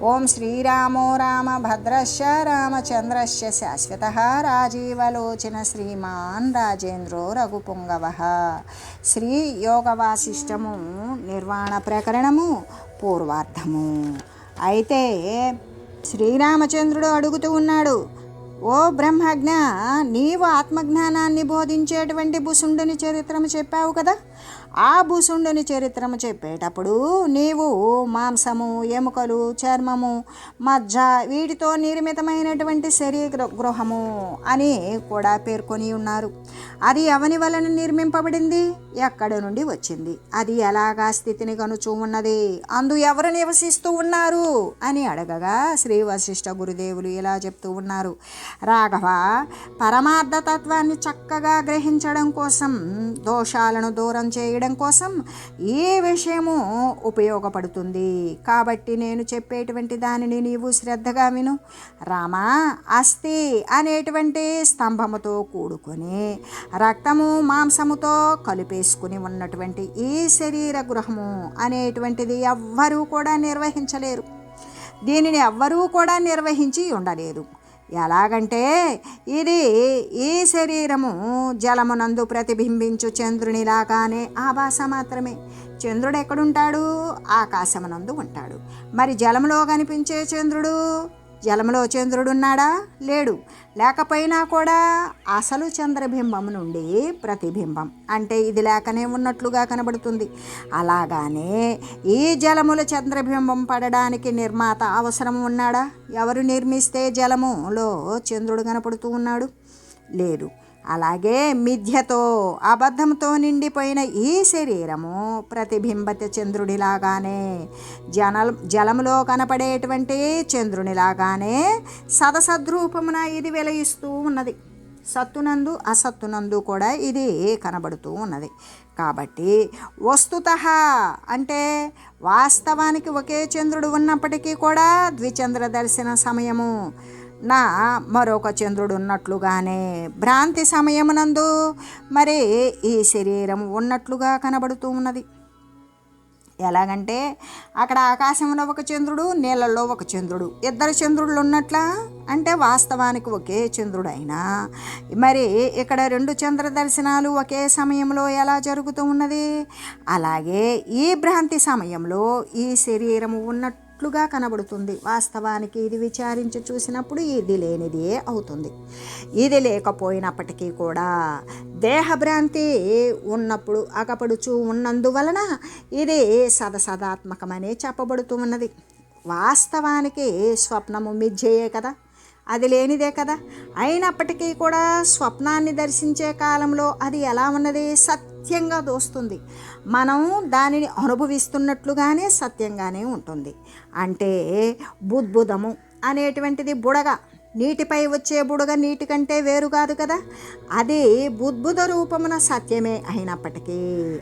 ఓం శ్రీరామో రామభద్రశ్చ రామచంద్రశ్చ శాశ్వత రాజీవలోచన శ్రీమాన్ రాజేంద్రో రఘుపుంగవ. శ్రీ యోగవాసిష్టము నిర్వాణ ప్రకరణము పూర్వార్థము అయితే శ్రీరామచంద్రుడు అడుగుతూ ఉన్నాడు ఓ బ్రహ్మజ్ఞ నీవు ఆత్మజ్ఞానాన్ని బోధించేటువంటి భుసుండుని చరిత్రము చెప్పావు కదా? ఆ భూసుండుని చరిత్రము చెప్పేటప్పుడు నీవు మాంసము ఎముకలు చర్మము మజ్జ వీటితో నిర్మితమైనటువంటి శరీర గృహము అని కూడా పేర్కొని ఉన్నారు. అది ఎవని వలన నిర్మింపబడింది? ఎక్కడ నుండి వచ్చింది? అది ఎలాగా స్థితిని కనుచూ ఉన్నది అందు ఎవరు నివసిస్తూ ఉన్నారు? అని అడగగా శ్రీ వశిష్ఠ గురుదేవులు ఇలా చెప్తూ ఉన్నారు. రాఘవ పరమార్థ తత్వాన్ని చక్కగా గ్రహించడం కోసం దోషాలను దూరం చేయడం కోసం ఈ విషయము ఉపయోగపడుతుంది. కాబట్టి నేను చెప్పేటువంటి దానిని నీవు శ్రద్ధగా విను. రామా అస్థి అనేటువంటి స్తంభముతో కూడుకొని రక్తము మాంసముతో కలిపే కలిపేసుకుని ఉన్నటువంటి ఈ శరీర గృహము అనేటువంటిది ఎవ్వరూ కూడా నిర్వహించలేరు. దీనిని ఎవ్వరూ కూడా నిర్వహించి ఉండలేరు. ఎలాగంటే ఇది ఈ శరీరము జలమునందు ప్రతిబింబించు చంద్రునిలాగానే ఆభాస మాత్రమే. చంద్రుడు ఎక్కడుంటాడు ఆకాశమునందు ఉంటాడు. మరి జలములో కనిపించే చంద్రుడు? జలములో చంద్రుడున్నాడా? లేడు. లేకపోయినా కూడా అసలు చంద్రబింబం నుండి ప్రతిబింబం. అంటే ఇది లేకనే ఉన్నట్లుగా కనబడుతుంది. అలాగానే ఈ జలముల చంద్రబింబం పడడానికి నిర్మాత అవసరం ఉన్నాడా? ఎవరు నిర్మిస్తే జలములో చంద్రుడు కనపడుతూ ఉన్నాడు? లేదు. అలాగే మిథ్యతో అబద్ధంతో నిండిపోయిన ఈ శరీరము ప్రతిబింబత చంద్రుడిలాగానే జన జలములో కనపడేటువంటి చంద్రునిలాగానే సదసద్రూపమున ఇది వెలయిస్తూ ఉన్నది. సత్తునందు అసత్తునందు కూడా ఇది కనబడుతూ ఉన్నది. కాబట్టి వస్తుత అంటే వాస్తవానికి ఒకే చంద్రుడు ఉన్నప్పటికీ కూడా ద్విచంద్ర దర్శన సమయము నా మరొక చంద్రుడు ఉన్నట్లుగానే భ్రాంతి సమయమునందు మరి ఈ శరీరం ఉన్నట్లుగా కనబడుతూ ఉన్నది. ఎలాగంటే అక్కడ ఆకాశంలో ఒక చంద్రుడు నీళ్ళల్లో ఒక చంద్రుడు. ఇద్దరు చంద్రుళ్ళు ఉన్నట్లా? అంటే వాస్తవానికి ఒకే చంద్రుడు అయినా మరి ఇక్కడ రెండు చంద్ర దర్శనాలు ఒకే సమయంలో ఎలా జరుగుతూ ఉన్నది? అలాగే ఈ భ్రాంతి సమయంలో ఈ శరీరము ఉన్నట్టు ఉన్నట్లుగా కనబడుతుంది. వాస్తవానికి ఇది విచారించి చూసినప్పుడు ఇది లేనిదే అవుతుంది. ఇది లేకపోయినప్పటికీ కూడా దేహభ్రాంతి ఉన్నప్పుడు అగపడుచు ఉన్నందువలన ఇది సదసదాత్మకమనే చెప్పబడుతూ ఉన్నది. వాస్తవానికి స్వప్నము మిథ్యయే కదా. అది లేనిదే కదా. అయినప్పటికీ కూడా స్వప్నాన్ని దర్శించే కాలంలో అది ఎలా ఉన్నది? సత్యంగా దోస్తుంది మనం దానిని అనుభవిస్తున్నట్లుగానే సత్యంగానే ఉంటుంది. అంటే బుద్భుదము అనేటువంటిది బుడగ. నీటిపై వచ్చే బుడగ నీటి కంటే వేరు కాదు కదా? అది బుద్భుద రూపమున సత్యమే అయినప్పటికీ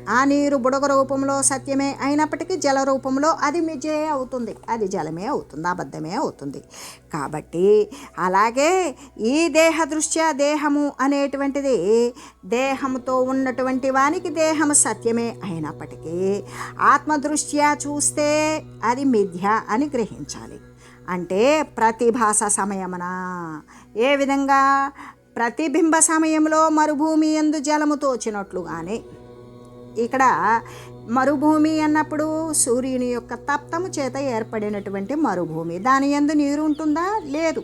ఆ నీరు బుడగ రూపంలో సత్యమే అయినప్పటికీ జల రూపంలో అది మిజే అవుతుంది. అది జలమే అవుతుంది అబద్ధమే అవుతుంది. కాబట్టి అలాగే ఈ దేహ దృష్ట్యా దేహము అనేటువంటిది దేహంతో ఉన్నటువంటి వానికి దేహము సత్యమే అయినప్పటికీ ఆత్మదృష్ట్యా చూస్తే అది మిథ్య అని గ్రహించాలి. అంటే ప్రతిభాస సమయమున. ఏ విధంగా? ప్రతిబింబ సమయంలో మరుభూమి ఎందు జలము తోచినట్లుగానే. ఇక్కడ మరుభూమి అన్నప్పుడు సూర్యుని యొక్క తప్తము చేత ఏర్పడినటువంటి మరుభూమి. దాని ఎందు నీరు ఉంటుందా? లేదు.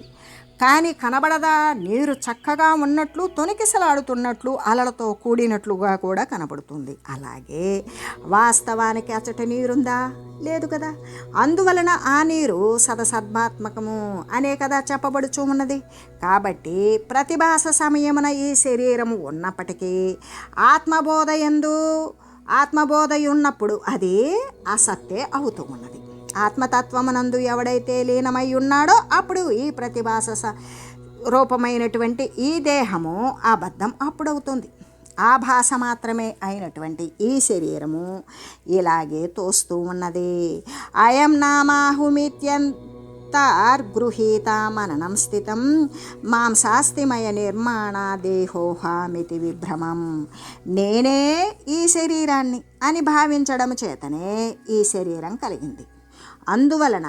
కానీ కనబడదా? నీరు చక్కగా ఉన్నట్లు తొనికిసలాడుతున్నట్లు అలలతో కూడినట్లుగా కూడా కనబడుతుంది. అలాగే వాస్తవానికి అచట నీరుందా? లేదు కదా. అందువలన ఆ నీరు సదసద్మాత్మకము అనే కదా చెప్పబడుచు ఉన్నది. కాబట్టి ప్రతిభాస సమయమున ఈ శరీరము ఉన్నప్పటికీ ఆత్మబోధ ఎందు ఆత్మబోధ ఉన్నప్పుడు అది అసత్తే అవుతూ ఉన్నది. ఆత్మతత్వమునందు ఎవడైతే లీనమై ఉన్నాడో అప్పుడు ఈ ప్రతిభాస స- రూపమైనటువంటి ఈ దేహము అబద్ధం అప్పుడవుతుంది. ఆ భాష మాత్రమే అయినటువంటి ఈ శరీరము ఇలాగే తోస్తూ ఉన్నది. అయం నామాహుమిత్యంతర్గృహీత మననం స్థితం మాంసాస్తిమయ నిర్మాణ దేహోహామితి విభ్రమం. నేనే ఈ శరీరాన్ని అని భావించడం చేతనే ఈ శరీరం కలిగింది. అందువలన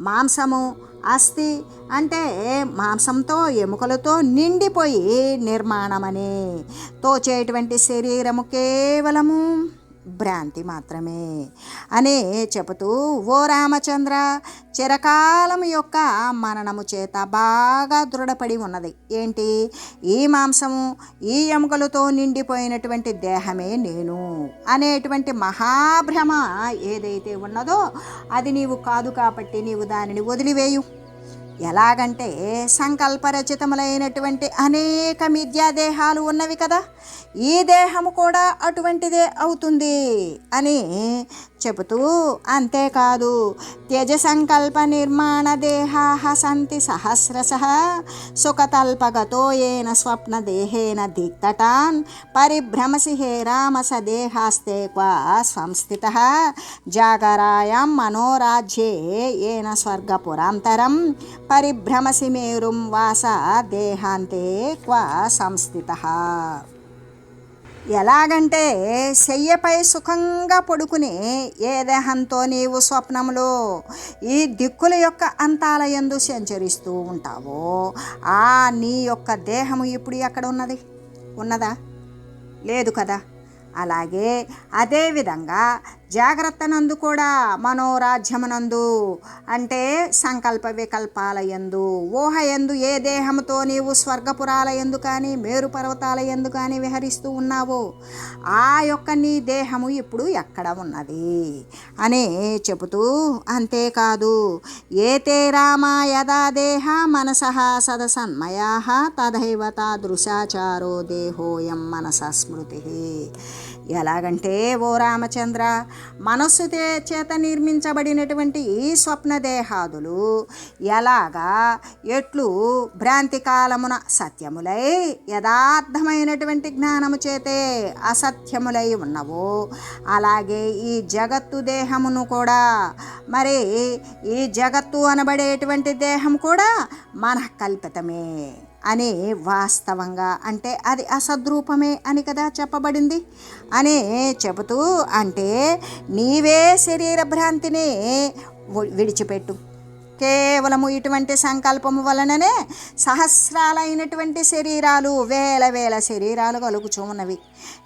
మాంసము అస్థి అంటే మాంసంతో ఎముకలతో నిండిపోయి నిర్మాణమని తోచేటువంటి శరీరము కేవలము భ్రాంతి మాత్రమే. అనే చెబుతూ ఓ రామచంద్ర చిరకాలం యొక్క మననము చేత బాగా దృఢపడి ఉన్నది. ఏంటి? ఈ మాంసము ఈ ఎముకలతో నిండిపోయినటువంటి దేహమే నేను. అనేటువంటి మహాభ్రమ ఏదైతే ఉన్నదో అది నీవు కాదు కాబట్టి నీవు దానిని వదిలివేయు. ఎలాగంటే సంకల్పరచితములైనటువంటి అనేక మిథ్యాదేహాలు ఉన్నవి కదా ఈ దేహము కూడా అటువంటిదే అవుతుంది అని చెబుతూ అంతేకాదు త్యజ సంకల్ప నిర్మాణ దేహా సంతి సహస్రశ సుఖతల్పగతో ఏన స్వప్న దేహేన దిక్తటాన్ పరిభ్రమసి హే రామ సదేహాస్తే క్వా సంస్థిత జాగరాయాం మనోరాజ్యే ఏన స్వర్గపురాంతరం పరిభ్రమసి మేరుం వాస దేహాంతే క్వా సంస్థిత. ఎలాగంటే శయ్యపై సుఖంగా పడుకుని ఏ దేహంతో నీవు స్వప్నంలో ఈ దిక్కుల యొక్క అంతాల ఎందు సంచరిస్తూ ఉంటావో ఆ నీ యొక్క దేహము ఇప్పుడు ఎక్కడ ఉన్నది? ఉన్నదా? లేదు కదా? అలాగే అదేవిధంగా జాగ్రత్తనందు కూడా మనోరాజ్యమునందు అంటే సంకల్ప వికల్పాల ఎందు ఊహ ఎందు ఏ దేహంతో నీవు స్వర్గపురాల ఎందు కానీ మేరు పర్వతాల ఎందు కానీ విహరిస్తూ ఉన్నావో ఆ యొక్క నీ దేహము ఇప్పుడు ఎక్కడ ఉన్నది? అని చెబుతూ అంతేకాదు. ఏతే రామ యదా దేహ మనస సదసన్మయా తదైవ తాదృశాచారో దేహోయం మనస స్మృతి. ఎలాగంటే ఓ రామచంద్ర మనస్సు చేత నిర్మించబడినటువంటి ఈ స్వప్న దేహాదులు ఎలాగా ఎట్లు భ్రాంతి కాలమున సత్యములై యథార్థమైనటువంటి జ్ఞానము చేతే అసత్యములై ఉన్నవో అలాగే ఈ జగత్తు దేహమును కూడా మరి ఈ జగత్తు అనబడేటువంటి దేహం కూడా మనఃకల్పితమే అనే వాస్తవంగా అంటే అది అసద్రూపమే అని కదా చెప్పబడింది. అనే చెబుతూ అంటే నీవే శరీర భ్రాంతిని విడిచిపెట్టు. కేవలము ఇటువంటి సంకల్పము వలననే సహస్రాలైనటువంటి శరీరాలు వేల వేల శరీరాలు కలుగుచూ ఉన్నవి.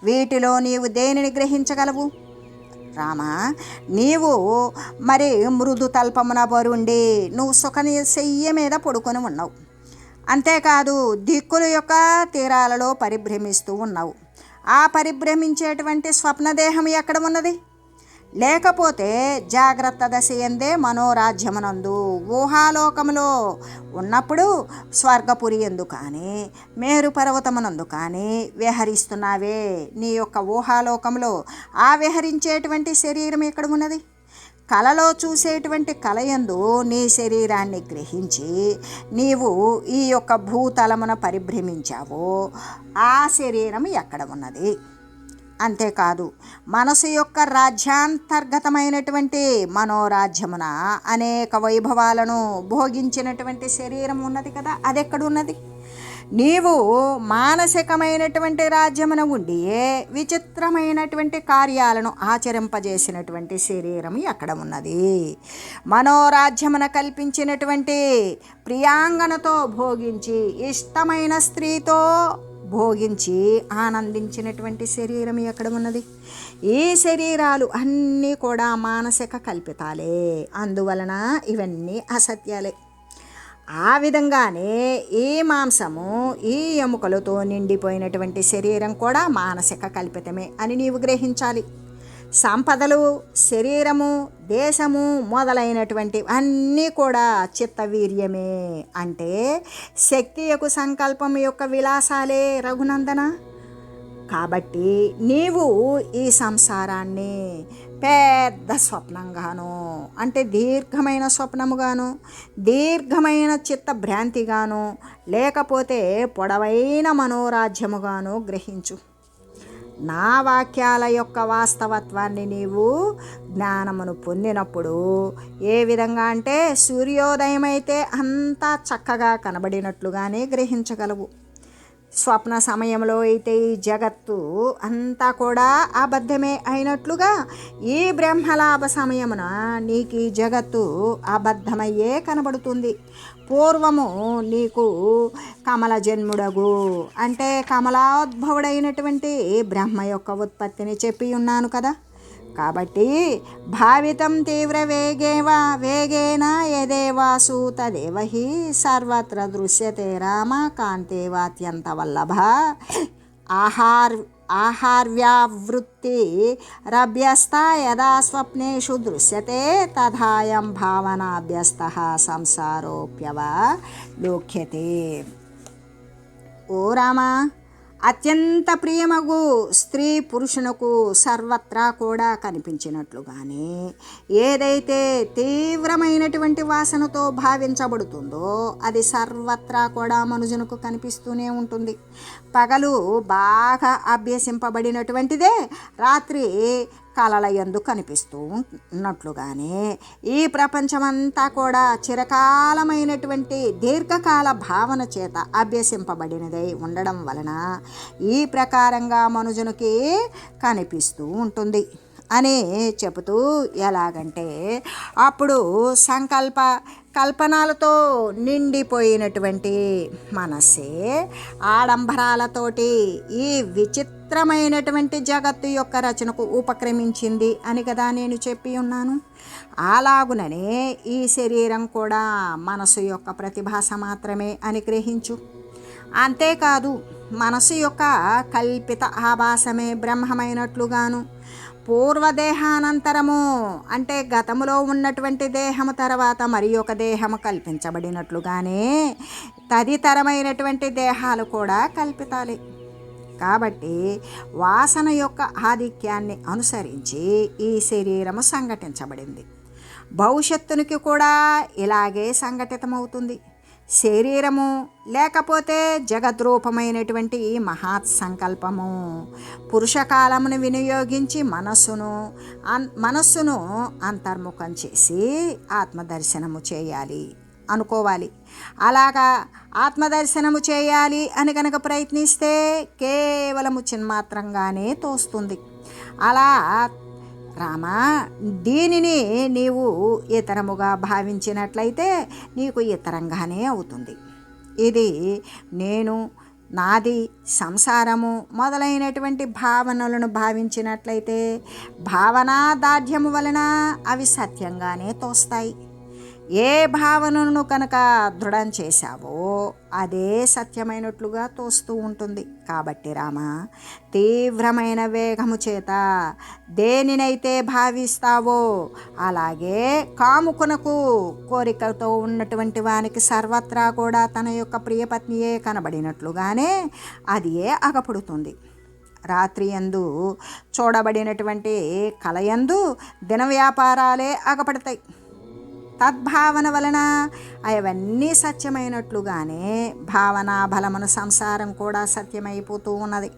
వీటిలో నీవు దేనిని గ్రహించగలవు? రామా నీవు మరి మృదు తల్పమున బరుండి నువ్వు సుఖని శయ్య మీద పడుకొని ఉన్నావు. అంతేకాదు దిక్కుల యొక్క తీరాలలో పరిభ్రమిస్తూ ఉన్నావు. ఆ పరిభ్రమించేటువంటి స్వప్నదేహం ఎక్కడ ఉన్నది? లేకపోతే జాగ్రత్త దశ ఎందే మనోరాజ్యమునందు ఊహాలోకములో ఉన్నప్పుడు స్వర్గపురి ఎందు కానీ మేరు పర్వతమునందు కానీ విహరిస్తున్నావే. నీ యొక్క ఊహాలోకంలో ఆ విహరించేటువంటి శరీరం ఎక్కడ ఉన్నది? కలలో చూసేటువంటి కలయందు నీ శరీరాన్ని గ్రహించి నీవు ఈ యొక్క భూతలమున పరిభ్రమించావో. ఆ శరీరం ఎక్కడ ఉన్నది? అంతేకాదు మనసు యొక్క రాజ్యాంతర్గతమైనటువంటి మనోరాజ్యమున అనేక వైభవాలను భోగించినటువంటి శరీరం ఉన్నది కదా అదెక్కడున్నది? నీవు మానసికమైనటువంటి రాజ్యమున ఉండి విచిత్రమైనటువంటి కార్యాలను ఆచరింపజేసినటువంటి శరీరం ఎక్కడ ఉన్నది? మనోరాజ్యమున కల్పించినటువంటి ప్రియాంగనతో భోగించి ఇష్టమైన స్త్రీతో భోగించి ఆనందించినటువంటి శరీరం ఎక్కడ ఉన్నది? ఈ శరీరాలు అన్నీ కూడా మానసిక కల్పితాలే. అందువలన ఇవన్నీ అసత్యాలే. ఆ విధంగానే ఈ మాంసము ఈ ఎముకలతో నిండిపోయినటువంటి శరీరం కూడా మానసిక కల్పితమే అని నీవు గ్రహించాలి. సంపదలు శరీరము దేశము మొదలైనటువంటి అన్నీ కూడా చిత్తవీర్యమే అంటే శక్తి యొక్క సంకల్పం యొక్క విలాసాలే రఘునందన. కాబట్టి నీవు ఈ సంసారాన్ని పెద్ద స్వప్నంగాను అంటే దీర్ఘమైన స్వప్నముగాను దీర్ఘమైన చిత్త భ్రాంతిగాను లేకపోతే పొడవైన మనోరాజ్యముగాను గ్రహించు. నా వాక్యాల యొక్క వాస్తవత్వాన్ని నీవు జ్ఞానమును పొందినప్పుడు ఏ విధంగా అంటే సూర్యోదయం అయితే అంతా చక్కగా కనబడినట్లుగానే గ్రహించగలవు. స్వప్న సమయంలో అయితే ఈ జగత్తు అంతా కూడా అబద్ధమే అయినట్లుగా ఈ బ్రహ్మలాభ సమయమున నీకు ఈ జగత్తు అబద్ధమయ్యే కనబడుతుంది. పూర్వము నీకు కమల జన్ముడగు అంటే కమలాద్భవుడైనటువంటి బ్రహ్మ యొక్క ఉత్పత్తిని చెప్పి ఉన్నాను కదా. కాబట్టి భావితం తీవ్ర వేగేవా వేగేన యదేవాసు తదేవ హి సర్వత్ర దృశ్యతే రామ కాంతేవాత్యంత వల్లభ. ఆహార్ ఆహార్వ్యావృత్తి రభ్యస్త యదా స్వప్నేషు దృశ్యతే తథాయం భావనాభ్యస్త సంసారోప్యవ. లోక్యతే. ఓ రామా! అత్యంత ప్రియమగు స్త్రీ పురుషునకు సర్వత్రా కూడా కనిపించినట్లుగానే ఏదైతే తీవ్రమైనటువంటి వాసనతో భావించబడుతుందో అది సర్వత్రా కూడా మనుజునకు కనిపిస్తూనే ఉంటుంది. పగలు బాగా అభ్యసింపబడినటువంటిదే రాత్రి కలలయందు కనిపిస్తూ ఉన్నట్లుగానే ఈ ప్రపంచమంతా కూడా చిరకాలమైనటువంటి దీర్ఘకాల భావన చేత అభ్యసింపబడినదై ఉండడం వలన ఈ ప్రకారంగా మనుజునికి కనిపిస్తూ ఉంటుంది అని చెబుతూ ఎలాగంటే అప్పుడు సంకల్ప కల్పనలతో నిండిపోయినటువంటి మనస్సే ఆడంబరాలతోటి ఈ విచిత్రమైనటువంటి జగత్తు యొక్క రచనకు ఉపక్రమించింది అని కదా నేను చెప్పి ఉన్నాను. అలాగుననే ఈ శరీరం కూడా మనసు యొక్క ప్రతిభాస మాత్రమే అని గ్రహించు. అంతేకాదు మనసు యొక్క కల్పిత ఆభాసమే బ్రహ్మమైనట్లుగాను. పూర్వదేహానంతరము అంటే గతములో ఉన్నటువంటి దేహము తర్వాత మరి ఒక దేహము కల్పించబడినట్లుగానే తదితరమైనటువంటి దేహాలు కూడా కల్పితాలి. కాబట్టి వాసన యొక్క ఆధిక్యాన్ని అనుసరించి ఈ శరీరము సంఘటించబడింది. భవిష్యత్తునికి కూడా ఇలాగే సంఘటితమవుతుంది. శరీరము లేకపోతే జగద్రూపమైనటువంటి ఈ సంకల్పము పురుషకాలమును వినియోగించి మనస్సును అన్ మనస్సును అంతర్ముఖం చేసి ఆత్మదర్శనము చేయాలి అనుకోవాలి. అలాగా ఆత్మదర్శనము చేయాలి అని కనుక ప్రయత్నిస్తే కేవలము చిన్మాత్రంగానే తోస్తుంది. అలా రామా దీనిని నీవు ఇతరముగా భావించినట్లయితే నీకు ఇతరంగానే అవుతుంది. ఇది నేను నాది సంసారము మొదలైనటువంటి భావనలను భావించినట్లయితే భావనా దార్ఢ్యము వలన అవి సత్యంగానే తోస్తాయి. ఏ భావనను కనుక దృఢం చేశావో అదే సత్యమైనట్లుగా తోస్తూ ఉంటుంది. కాబట్టి రామ తీవ్రమైన వేగము చేత దేనినైతే భావిస్తావో అలాగే కాముకునకు కోరికతో ఉన్నటువంటి వానికి సర్వత్రా కూడా తన యొక్క ప్రియపత్నియే కనబడినట్లుగానే అది ఏ అగపడుతుంది. రాత్రి ఎందు చూడబడినటువంటి కలయందు దిన వ్యాపారాలే అగపడతాయి. తద్భావన వలన అవన్నీ సత్యమైనట్లుగానే భావన బలమున సంసారం కూడా సత్యమైపోతూ ఉన్నది.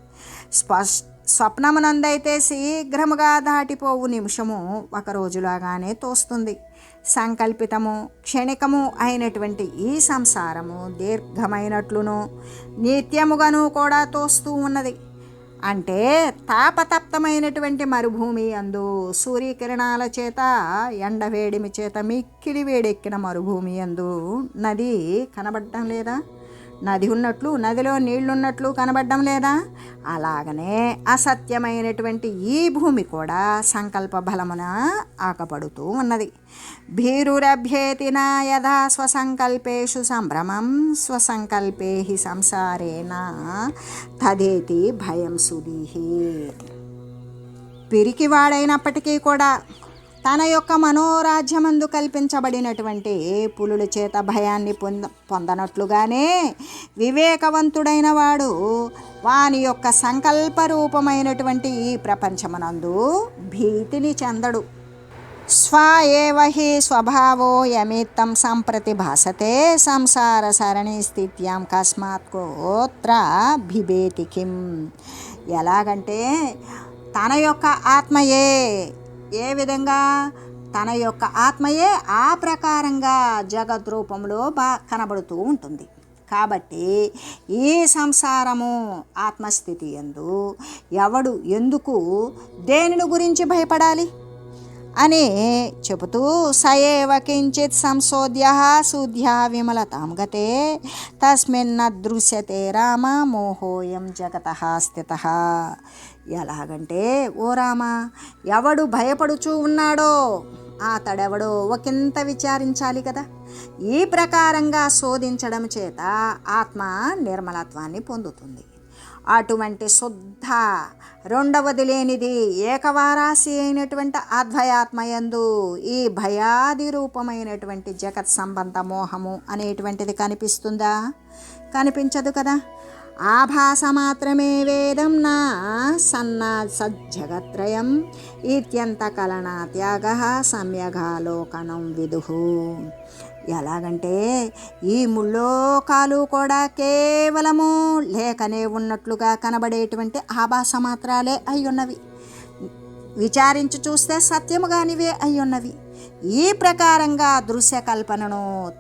స్పష్ స్వప్నమునందైతే శీఘ్రముగా దాటిపోవు నిమిషము ఒక రోజులాగానే తోస్తుంది. సంకల్పితము క్షణికము అయినటువంటి ఈ సంసారము దీర్ఘమైనట్లును నిత్యముగాను కూడా తోస్తూ ఉన్నది. అంటే తాపతప్తమైనటువంటి మరుభూమి అందు సూర్యకిరణాల చేత ఎండవేడిమి చేత మిక్కిలి వేడెక్కిన మరుభూమి అందు నది కనబడటం లేదా? నది ఉన్నట్లు నదిలో నీళ్ళున్నట్లు కనబడడం లేదా? అలాగనే అసత్యమైనటువంటి ఈ భూమి కూడా సంకల్ప బలమున ఆకపడుతూ ఉన్నది. భీరురభ్యేతి నా యథా స్వసంకల్పేషు సంభ్రమం స్వసంకల్పే హి సంసారేణ తదేతి భయం సుదీహి పిరికివాడైనప్పటికీ కూడా తన యొక్క మనోరాజ్యమందు కల్పించబడినటువంటి పులుల చేత భయాన్ని పొంద పొందనట్లుగానే వివేకవంతుడైన వాడు వాని యొక్క సంకల్ప రూపమైనటువంటి ఈ ప్రపంచమునందు భీతిని చెందడు. స్వ ఏవ హి స్వభావో యమిత్తం సంప్రతి భాసతే సంసార సరణి స్థిత్యాం కస్మాత్ కోత్ర బిభేతి కిం. ఎలాగంటే తన యొక్క ఆత్మయే ఏ విధంగా? తన యొక్క ఆత్మయే ఆ ప్రకారంగా జగద్ రూపంలో బా కనబడుతూ ఉంటుంది. కాబట్టి ఈ సంసారము ఆత్మస్థితి ఎందు ఎవడు ఎందుకు దేనిని గురించి భయపడాలి? అని చెబుతూ సయేవ కించిత్ సంశోధ్య శుద్ధ్య విమలతాం గతే తస్మిన్న దృశ్యతే రామ మోహోయం జగత స్థిత. ఎలాగంటే ఓ రామా ఎవడు భయపడుచూ ఉన్నాడో అతడెవడో ఒకంత విచారించాలి కదా. ఈ ప్రకారంగా శోధించడం చేత ఆత్మ నిర్మలత్వాన్ని పొందుతుంది. అటువంటి శుద్ధ రెండవది లేనిది ఏకవారాశి అయినటువంటి అద్వయాత్మయందు ఈ భయాది రూపమైనటువంటి జగత్ సంబంధ మోహము అనేటువంటిది కనిపిస్తుందా? కనిపించదు కదా. ఆభాస మాత్రమే వేదం నా సన్నా సజ్జగత్రయం ఇత్యంత కలనా త్యాగ సమ్యగాలోకనం విదుహు ఎలాగంటే ఈ ముల్లోకాలు కూడా కేవలము లేకనే ఉన్నట్లుగా కనబడేటువంటి ఆభాస మాత్రాలే అయ్యున్నవి. విచారించి చూస్తే సత్యముగానివే అయ్యున్నవి. ఈ ప్రకారంగా దృశ్య కల్పనను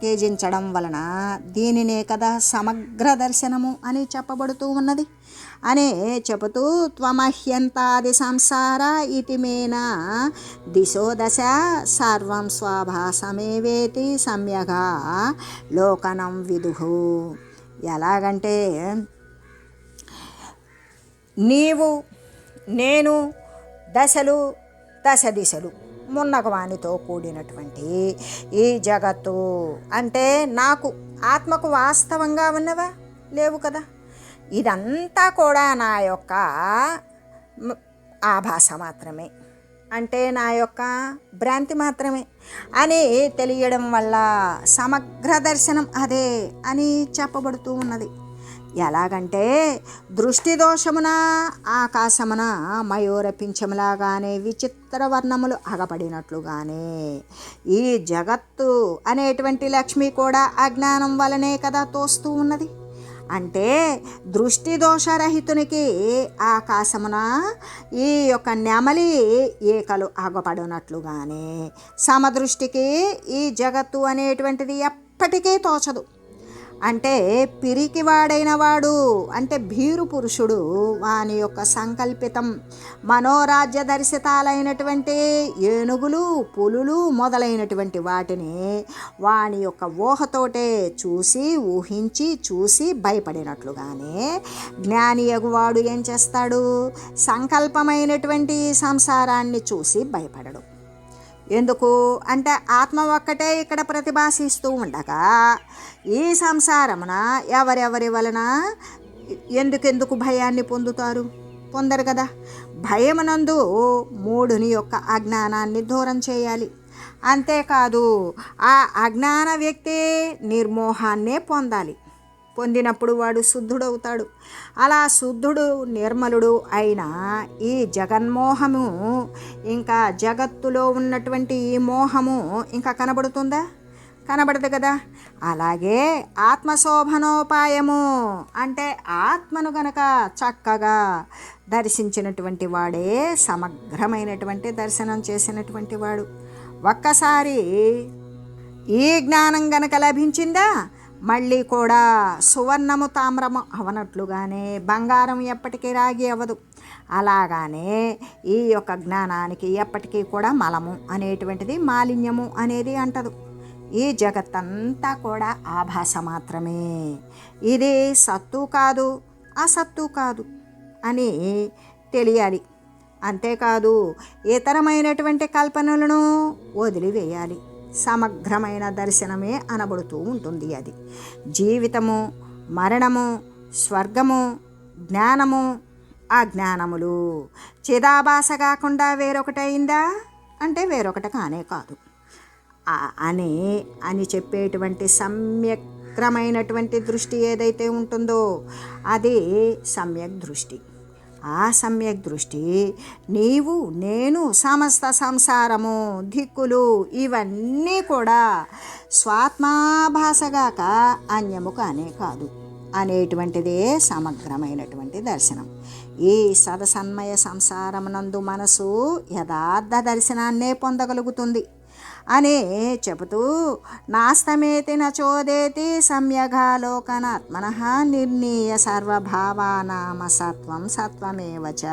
వలన దీనినే కదా సమగ్ర దర్శనము అని చెప్పబడుతూ ఉన్నది. అనే చెబుతూ త్వమహ్యంతాది సంసార ఇతి మేనా దిశో దశ సర్వం స్వాభాసమేవేతి సమ్యగా లోకనం విదుహు ఎలాగంటే నీవు నేను దశలు దశ దిశలు మున్నగవానితో కూడినటువంటి ఈ జగత్తు. అంటే నాకు ఆత్మకు వాస్తవంగా ఉన్నవా? లేవు కదా. ఇదంతా కూడా నా యొక్క ఆభాష ఆభాస మాత్రమే. అంటే నా యొక్క భ్రాంతి మాత్రమే అని తెలియడం వల్ల సమగ్ర దర్శనం అదే అని చెప్పబడుతూ ఉన్నది. ఎలాగంటే దృష్టి దోషమున ఆకాశమున మయూరపించములాగానే విచిత్ర వర్ణములు అగపడినట్లుగానే ఈ జగత్తు అనేటువంటి లక్ష్మి కూడా అజ్ఞానం వలనే కదా తోస్తూ ఉన్నది. అంటే దృష్టి దోషరహితునికి ఆకాశమున ఈ యొక్క నెమలి ఏకలు అగపడినట్లుగానే సమదృష్టికి ఈ జగత్తు అనేటువంటిది ఎప్పటికీ తోచదు. అంటే పిరికివాడైన వాడు అంటే భీరు పురుషుడు వాని యొక్క సంకల్పితం మనోరాజ్య దర్శితాలైనటువంటి ఏనుగులు పులులు మొదలైనటువంటి వాటిని వాని యొక్క ఊహతోటే చూసి ఊహించి చూసి భయపడినట్లుగానే జ్ఞాని ఎగువాడు ఏం చేస్తాడు? సంకల్పమైనటువంటి సంసారాన్ని చూసి భయపడడు. ఎందుకు? అంటే ఆత్మ ఒక్కటే ఇక్కడ ప్రతిభాసిస్తూ ఉండగా ఈ సంసారమున ఎవరెవరి వలన ఎందుకెందుకు భయాన్ని పొందుతారు? పొందరు కదా. భయమునందు మూడుని యొక్క అజ్ఞానాన్ని దూరం చేయాలి. అంతేకాదు ఆ అజ్ఞాన వ్యక్తి నిర్మోహాన్నే పొందాలి. పొందినప్పుడు వాడు శుద్ధుడవుతాడు. అలా శుద్ధుడు నిర్మలుడు అయిన ఈ జగన్మోహము ఇంకా జగత్తులో ఉన్నటువంటి ఈ మోహము ఇంకా కనబడుతుందా? కనబడదు కదా. అలాగే ఆత్మశోభనోపాయము అంటే ఆత్మను గనక చక్కగా దర్శించినటువంటి వాడే సమగ్రమైనటువంటి దర్శనం చేసినటువంటి వాడు. ఒక్కసారి ఈ జ్ఞానం గనక లభించిందా మళ్ళీ కూడా సువర్ణము తామ్రము అవనట్లుగానే బంగారం ఎప్పటికీ రాగి అవ్వదు. అలాగానే ఈ యొక్క జ్ఞానానికి ఎప్పటికీ కూడా మలము అనేటువంటిది మాలిన్యము అనేది అంటదు. ఈ జగత్తంతా కూడా ఆభాస మాత్రమే. ఇది సత్తు కాదు అసత్తు కాదు అని తెలియాలి. అంతేకాదు ఇతరమైనటువంటి కల్పనలను వదిలివేయాలి. సమగ్రమైన దర్శనమే అనబడుతూ ఉంటుంది అది. జీవితము మరణము స్వర్గము జ్ఞానము అజ్ఞానములు. చిదాభాస కాకుండా వేరొకటైందా? అంటే వేరొకటి కానే కాదు. అని అని చెప్పేటువంటి సమ్యక్రమైనటువంటి సమగ్రమైనటువంటి దృష్టి ఏదైతే ఉంటుందో అది సమ్యక్ దృష్టి. ఆ సమ్యక్ దృష్టి నీవు నేను సమస్త సంసారము దిక్కులు ఇవన్నీ కూడా స్వాత్మాభాసగాక అన్యము కానే కాదు అనేటువంటిదే సమగ్రమైనటువంటి దర్శనం. ఈ సదసన్మయ సంసారమునందు మనసు యథార్థ దర్శనాన్నే పొందగలుగుతుంది. అని చెబుతూ నాస్తమేతి నచోదేతి సమ్యగాలోకనాత్మన నిర్ణీయ సర్వభావానామ సత్వం సత్వమేవచ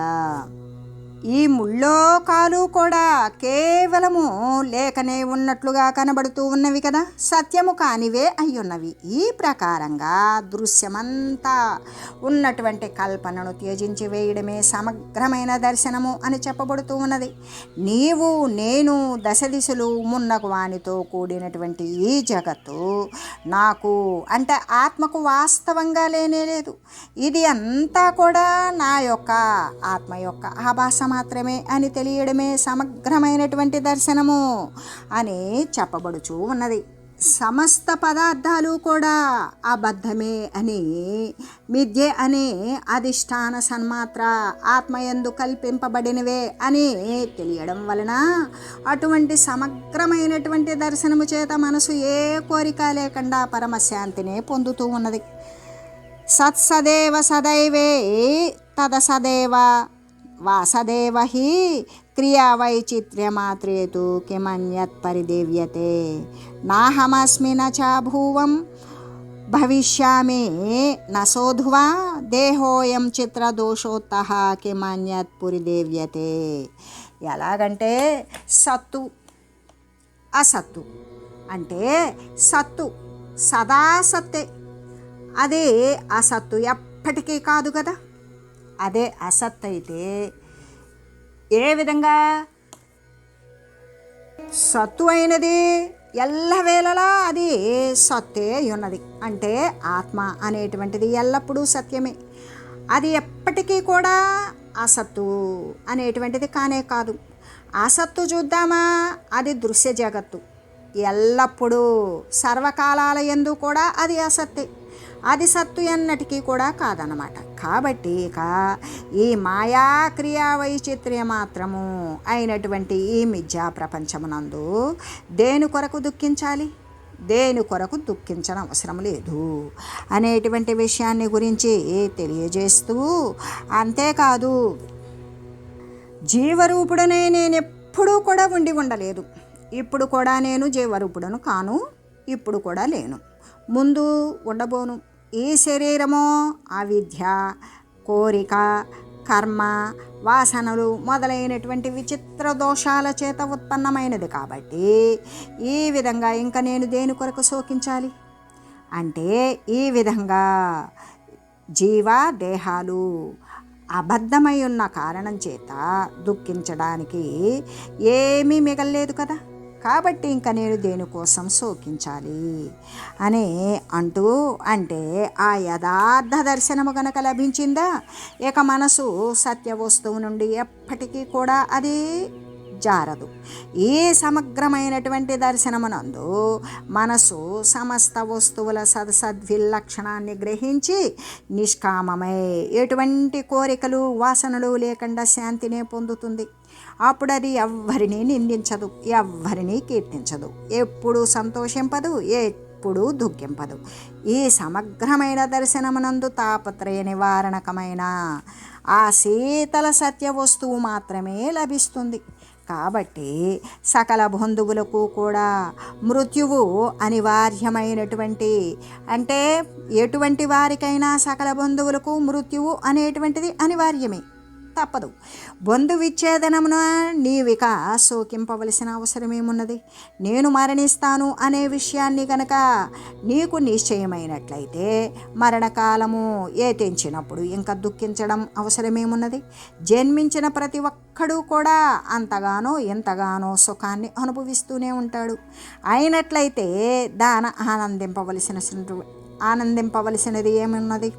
ఈ ముళ్ళోకాలు కూడా కేవలము లేకనే ఉన్నట్లుగా కనబడుతూ ఉన్నవి కదా? సత్యము కానివే అయ్యున్నవి. ఈ ప్రకారంగా దృశ్యమంతా ఉన్నటువంటి కల్పనను త్యజించి వేయడమే సమగ్రమైన దర్శనము అని చెప్పబడుతూ ఉన్నది. నీవు నేను దశ దిశలు మున్నకు వానితో కూడినటువంటి ఈ జగత్తు నాకు అంటే ఆత్మకు వాస్తవంగా లేనే లేదు. ఇది అంతా కూడా నా యొక్క ఆత్మ యొక్క ఆభాసం మాత్రమే అని తెలియడమే సమగ్రమైనటువంటి దర్శనము అని చెప్పబడుచూ ఉన్నది. సమస్త పదార్థాలు కూడా అబద్ధమే అని మిథ్య అనే అధిష్టాన సన్మాత్ర ఆత్మయందు కల్పింపబడినవే అని తెలియడం వలన అటువంటి సమగ్రమైనటువంటి దర్శనము చేత మనసు ఏ కోరిక లేకుండా పరమశాంతినే పొందుతూ ఉన్నది. సత్సదేవ సదైవే తదసదేవ వాసదేవ హి క్రియావైచిత్ర్యమాత్రేతు కిమన్యత్ పరిదేవ్యతే. నాహమస్మి న భూవం భవిష్యామి నసోధువా దేహోయం చిత్రదోషోత్త కిమన్యత్ పురిదేవ్యతే. ఎలాగంటే సత్తు అసత్తు. అంటే సత్తు సదా సత్తే అదే అసత్తు ఎప్పటికీ కాదు కదా. అదే అసత్ అయితే ఏ విధంగా? సత్తు అయినది ఎల్లవేళలా అది సత్తే ఉన్నది. అంటే ఆత్మ అనేటువంటిది ఎల్లప్పుడూ సత్యమే. అది ఎప్పటికీ కూడా అసత్తు అనేటువంటిది కానే కాదు. అసత్తు చూద్దామా? అది దృశ్య జగత్తు. ఎల్లప్పుడూ సర్వకాలాల ఎందు కూడా అది అసత్తే. అది సత్తు ఎన్నటికీ కూడా కాదనమాట కాబట్టి ఇక ఈ మాయా క్రియా వైచిత్ర్య మాత్రము అయినటువంటి ఈ మిథ్యా ప్రపంచమునందు దేని కొరకు దుఃఖించాలి? దేని కొరకు దుఃఖించడం అవసరం లేదు. అనేటువంటి విషయాన్ని గురించి తెలియజేస్తూ అంతేకాదు జీవరూపుడనే నేను ఎప్పుడూ కూడా ఉండి ఉండలేదు. ఇప్పుడు కూడా నేను జీవరూపుడను కాను ఇప్పుడు కూడా లేను. ముందు ఉండబోను. ఈ శరీరము అవిద్య కోరిక కర్మ వాసనలు మొదలైనటువంటి విచిత్ర దోషాల చేత ఉత్పన్నమైనది కాబట్టి ఈ విధంగా ఇంకా నేను దేని కొరకు శోకించాలి? అంటే ఈ విధంగా జీవ దేహాలు అబద్ధమై ఉన్న కారణం చేత దుఃఖించడానికి ఏమీ మిగల్లేదు కదా. కాబట్టి ఇంకా నేను దేనికోసం శోకించాలి? అనే అంటూ అంటే ఆ యథార్థ దర్శనము గనక లభించిందా? ఇక మనసు సత్య వస్తువు నుండి ఎప్పటికీ కూడా అది జారదు. ఈ సమగ్రమైనటువంటి దర్శనమునందు మనసు సమస్త వస్తువుల సదసద్విలక్షణాన్ని గ్రహించి నిష్కామమై. ఎటువంటి కోరికలు వాసనలు లేకుండా శాంతినే పొందుతుంది. అప్పుడు అది ఎవ్వరిని నిందించదు ఎవ్వరిని కీర్తించదు. ఎప్పుడు సంతోషింపదు ఎప్పుడు దుఃఖింపదు. ఈ సమగ్రమైన దర్శనమునందు తాపత్రయ నివారణకమైన ఆ శీతల సత్య వస్తువు మాత్రమే లభిస్తుంది. కాబట్టి సకల బంధువులకు కూడా మృత్యువు అనివార్యమైనటువంటి అంటే ఎటువంటి వారికైనా సకల బంధువులకు మృత్యువు అనేటువంటిది అనివార్యమే. తప్పదు. బంధు విచ్ఛేదనమున నీవిక శోకింపవలసిన అవసరమేమున్నది? నేను మరణిస్తాను అనే విషయాన్ని గనక నీకు నిశ్చయమైనట్లయితే మరణకాలము ఏతించినప్పుడు ఇంకా దుఃఖించడం అవసరమేమున్నది? జన్మించిన ప్రతి ఒక్కడూ కూడా అంతగానో ఎంతగానో సుఖాన్ని అనుభవిస్తూనే ఉంటాడు. అయినట్లయితే దాన ఆనందింపవలసిన ఆనందింపవలసినది ఏమున్నది?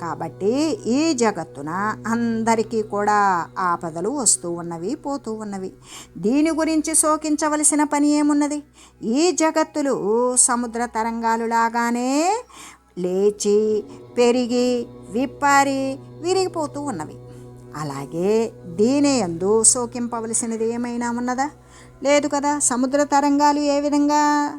కాబట్టి ఈ జగత్తున అందరికీ కూడా ఆపదలు వస్తూ ఉన్నవి పోతూ ఉన్నవి. దీని గురించి శోకించవలసిన పని ఏమున్నది? ఈ జగత్తులు సముద్ర తరంగాలు లాగానే లేచి పెరిగి విప్పారి విరిగిపోతూ ఉన్నవి. అలాగే దీని ఎందు శోకింపవలసినది ఏమైనా ఉన్నదా? లేదు కదా. సముద్ర తరంగాలు ఏ విధంగా?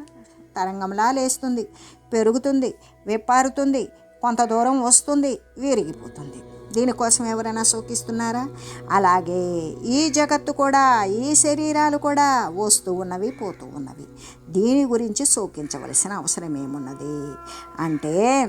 తరంగంలా లేస్తుంది పెరుగుతుంది. విప్పారుతుంది. కొంత దూరం వస్తుంది విరిగిపోతుంది. దీనికోసం ఎవరైనా శోకిస్తున్నారా? అలాగే ఈ జగత్తు కూడా ఈ శరీరాలు కూడా వస్తూ ఉన్నవి పోతూ ఉన్నవి. దీని గురించి శోకించవలసిన అవసరం ఏమున్నది? అంటే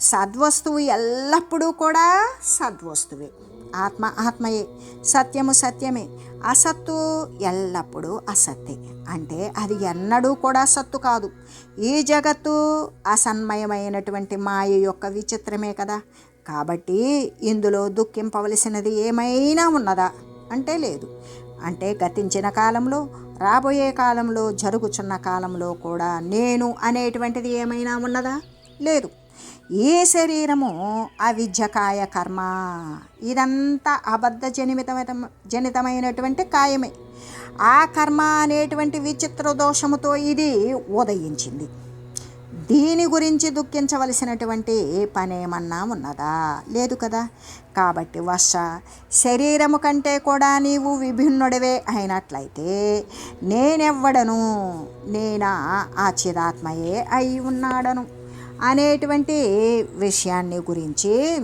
సద్వస్తువు ఎల్లప్పుడూ కూడా సద్వస్తువే. ఆత్మ ఆత్మయే సత్యము సత్యమే. అసత్తు ఎల్లప్పుడూ అసత్తే. అంటే అది ఎన్నడూ కూడా సత్తు కాదు. ఈ జగత్తు అసన్మయమైనటువంటి మాయ యొక్క విచిత్రమే కదా. కాబట్టి ఇందులో దుఃఖింపవలసినది ఏమైనా ఉన్నదా? అంటే లేదు. అంటే గతించిన కాలంలో రాబోయే కాలంలో జరుగుచున్న కాలంలో కూడా నేను అనేటువంటిది ఏమైనా ఉన్నదా? లేదు. ఈ శరీరము అవిద్యకాయ కర్మ. ఇదంతా అబద్ధ జనిమితమైన జనితమైనటువంటి కాయమే. ఆ కర్మ అనేటువంటి విచిత్ర దోషముతో ఇది ఉదయించింది. దీని గురించి దుఃఖించవలసినటువంటి పనేమన్నా ఉన్నదా? లేదు కదా. కాబట్టి వర్ష శరీరము కంటే కూడా నీవు విభిన్నుడివే అయినట్లయితే నేనెవ్వడను నేనా ఆ చిదాత్మయే అయి ఉన్నాడను అనేటువంటి విషయాన్ని గురించి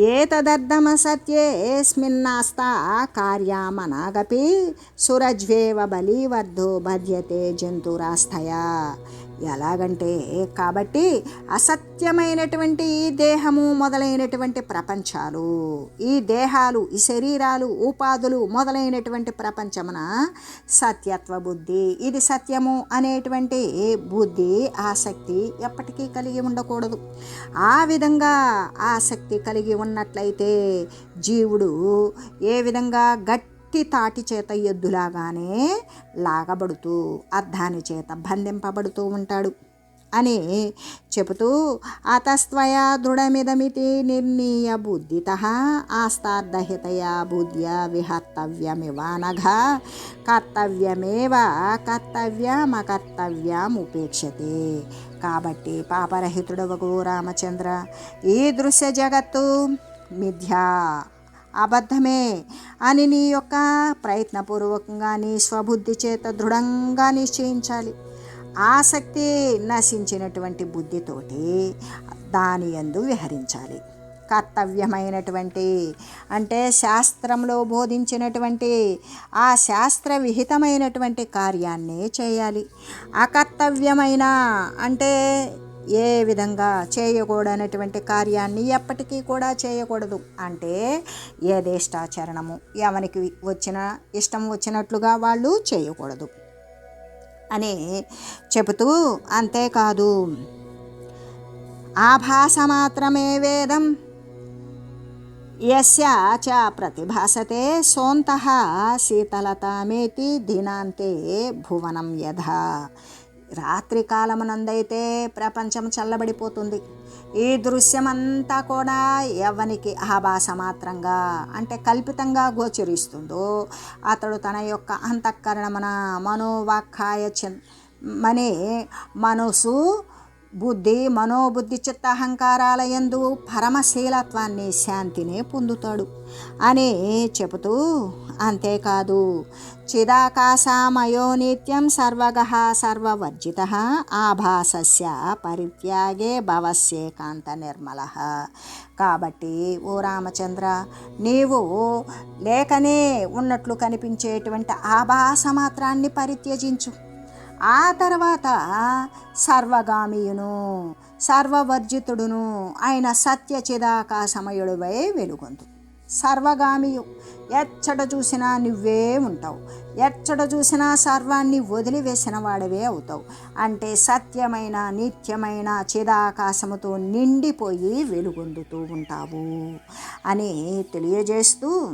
एतदर्थमसत्येऽस्मिन्नास्ता कार्यामनागपि सुरज्वेव बलिवर्धो बध्यते जन्तुरास्थया। ఎలాగంటే కాబట్టి అసత్యమైనటువంటి ఈ దేహము మొదలైనటువంటి ప్రపంచాలు ఈ దేహాలు ఈ శరీరాలు ఉపాధులు మొదలైనటువంటి ప్రపంచమున సత్యత్వ బుద్ధి. ఇది సత్యము అనేటువంటి బుద్ధి ఆసక్తి ఎప్పటికీ కలిగి ఉండకూడదు. ఆ విధంగా ఆసక్తి కలిగి ఉన్నట్లయితే జీవుడు ఏ విధంగా గట్టి గట్టి తాటి చేత ఎద్దులాగానే లాగబడుతూ అర్ధాని చేత బంధింపబడుతూ ఉంటాడు. అని చెబుతూ అతస్త్వయా దృఢమిదమితి నిర్ణీయ బుద్ధిత ఆస్తార్దహితయా బుద్ధ్య విహర్తవ్యమివానఘ కర్తవ్యమేవ కర్తవ్యమకర్తవ్యముపేక్షతే. కాబట్టి పాపరహితుడవకు రామచంద్ర ఈ దృశ్య జగత్తు మిథ్యా అబద్ధమే అని నీ యొక్క ప్రయత్నపూర్వకంగా నీ స్వబుద్ధి చేత దృఢంగా నిశ్చయించాలి. ఆసక్తి నశించినటువంటి బుద్ధితోటి దాని యందు విహరించాలి. కర్తవ్యమైనటువంటి అంటే శాస్త్రంలో బోధించినటువంటి ఆ శాస్త్ర విహితమైనటువంటి కార్యాన్ని చేయాలి. అకర్తవ్యమైన అంటే ఏ విధంగా చేయకూడనటువంటి కార్యాన్ని ఎప్పటికీ కూడా చేయకూడదు. అంటే ఏ దేష్టాచరణము ఎవరికి వచ్చిన ఇష్టం వచ్చినట్లుగా వాళ్ళు చేయకూడదు. అని చెబుతూ అంతేకాదు. ఆభాస మాత్రమే వేదం. యస్య చ ప్రతిభాసతే సోంత శీతలతామేతి దినాంతే భువనం యథా రాత్రి కాలమునందైతే ప్రపంచం చల్లబడిపోతుంది. ఈ దృశ్యమంతా కూడా ఎవనికి ఆభాస మాత్రంగా అంటే కల్పితంగా గోచరిస్తుందో అతడు తన యొక్క అంతఃకరణమున మనోవాక్కాయ చి మనే మనసు బుద్ధి మనోబుద్ధి చిత్త అహంకారాల పరమశీలత్వాన్ని శాంతిని పొందుతాడు. అని చెబుతూ అంతేకాదు చిదాకాశమయో నిత్యం సర్వగ సర్వవర్జిత ఆభాసస్య పరిత్యాగే భవస్యేకాంత నిర్మల. కాబట్టి ఓ రామచంద్ర నీవు లేకనే ఉన్నట్లు కనిపించేటువంటి ఆభాస మాత్రాన్ని పరిత్యజించు. ఆ తర్వాత సర్వగామియును సర్వవర్జితుడును ఆయన సత్య చిదాకాశమయుడువై వెలుగొందు. సర్వగామియు ఎచ్చట చూసినా నువ్వే ఉంటావు. ఎచ్చట చూసినా సర్వాన్ని వదిలివేసిన వాడవే అవుతావు. అంటే సత్యమైన నిత్యమైన చిదాకాశముతో నిండిపోయి వెలుగొందుతూ ఉంటావు అని తెలియజేస్తూ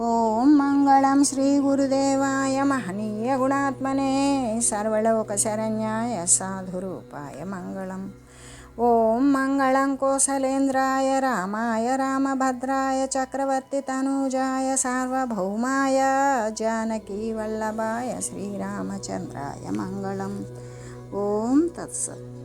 ఓం మంగళం శ్రీ గురుదేవాయ మహనీయ గుణాత్మనే సర్వలోక శరణ్యాయ సాధురూపాయ మంగళం. ఓం మంగళం కోసలేంద్రాయ రామాయ రామభద్రాయ చక్రవర్తి తనూజాయ సార్వభౌమాయ జానకీ వల్లభాయ శ్రీరామచంద్రాయ మంగళం. ఓం తత్సత్.